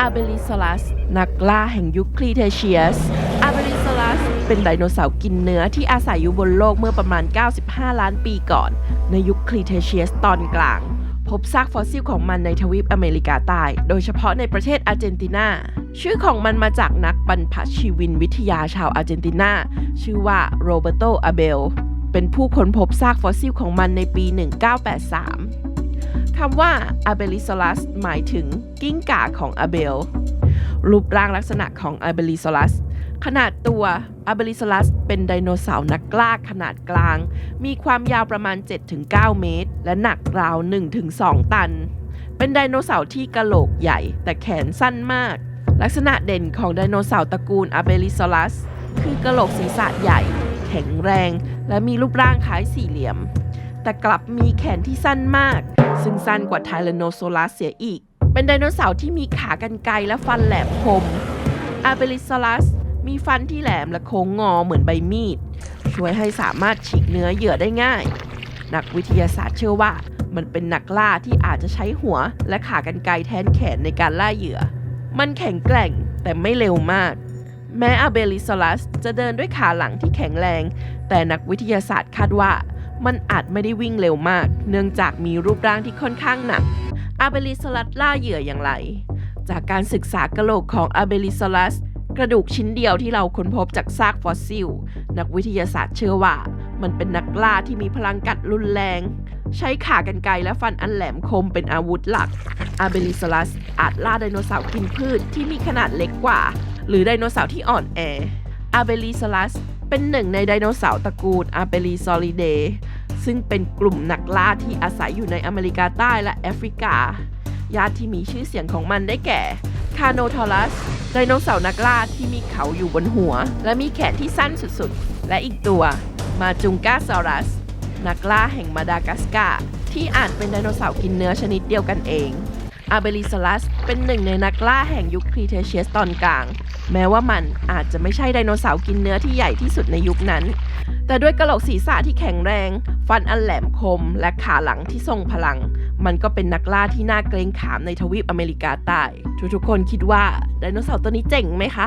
อาเบลิซอลัสนักล่าแห่งยุคครีเทเชียสอาเบลิซอลัสเป็นไดโนเสาร์กินเนื้อที่อาศัยอยู่บนโลกเมื่อประมาณ 95 ล้านปีก่อน ในยุคครีเทเชียสตอนกลาง พบซากฟอสซิลของมันในทวีปอเมริกาใต้ โดยเฉพาะในประเทศอาร์เจนตินา ชื่อของมันมาจากนักบรรพชีวินวิทยาชาวอาร์เจนตินา ชื่อว่าโรเบโตอาเบล เป็นผู้ค้นพบซากฟอสซิลของมันในปี 1983 คำว่า a b e l i s a u r u s หมายถึงกิ้งก่าของอเบล รูปร่างลักษณะของ a b e l i s a u r u s ขนาดตัว a b e l i s a u r u s เป็นไดโนเสาร์นักกล้าขนาดกลาง มีความยาวประมาณ 7-9 เมตร และหนักราว 1-2 ตัน เป็นไดโนเสาร์ที่กะโหลกใหญ่ แต่แขนสั้นมาก ลักษณะเด่นของไดโนเสาร์ตระกูล a b e l i s a u r u s คือกะโหลกศีรษะใหญ่ แข็งแรง และมีรูปร่างคล้ายสี่เหลี่ยม แต่กลับมีแขนที่สั้นมาก ซึ่งสั้นกว่าไทแรนโนซอรัสเสียอีก เป็นไดโนเสาร์ที่มีขากรรไกรและฟันแหลมคมอาเบลิซอรัสมีฟันที่แหลมและโค้งงอเหมือนใบมีด ช่วยให้สามารถฉีกเนื้อเหยื่อได้ง่าย นักวิทยาศาสตร์เชื่อว่า มันเป็นนักล่าที่อาจจะใช้หัวและขากรรไกรแทนแขนในการล่าเหยื่อ มันแข็งแกร่งแต่ไม่เร็วมาก แม้อาเบลิซอรัสจะเดินด้วยขาหลังที่แข็งแรง แต่นักวิทยาศาสตร์คาดว่า มันอาจไม่ได้วิ่งเร็วมาก เนื่องจากมีรูปร่างที่ค่อนข้างหนัก อาเบลิซอรัสล่าเหยื่ออย่างไร จากการศึกษากระโหลกของอาเบลิซอรัสกระดูกชิ้นเดียวที่เราค้นพบจากซากฟอสซิล นักวิทยาศาสตร์เชื่อว่า มันเป็นนักล่าที่มีพลังกัดรุนแรง ใช้ขากรรไกรและฟันอันแหลมคมเป็นอาวุธหลัก อาเบลิซอรัสอาจล่าไดโนเสาร์กินพืชที่มีขนาดเล็กกว่า หรือไดโนเสาร์ที่อ่อนแออาเบลิซอรัส เป็นหนึ่งในไดโนเสาร์ตระกูลอาเบลิซอริเดซึ่งเป็นกลุ่มนักล่าที่อาศัยอยู่ในอเมริกาใต้และแอฟริกา ญาติที่มีชื่อเสียงของมันได้แก่คาโนทอรัสไดโนเสาร์นักล่าที่มีเขาอยู่บนหัว และมีแขนที่สั้นสุดๆ และอีกตัว มาจุงกาซอรัส นักล่าแห่งมาดากัสการ์ที่อาจเป็นไดโนเสาร์กินเนื้อชนิดเดียวกันเอง อาเบลิซอรัสเป็นหนึ่งในนักล่าแห่งยุคครีเทเชียสตอนกลาง แม้ว่ามันอาจจะไม่ใช่ไดโนเสาร์กินเนื้อที่ใหญ่ที่สุดในยุคนั้น แต่ด้วยกระโหลกศีรษะที่แข็งแรง ฟันอันแหลมคม และขาหลังที่ทรงพลัง มันก็เป็นนักล่าที่น่าเกรงขามในทวีปอเมริกาใต้ ทุกๆคนคิดว่าไดโนเสาร์ตัวนี้เจ๋งไหมคะ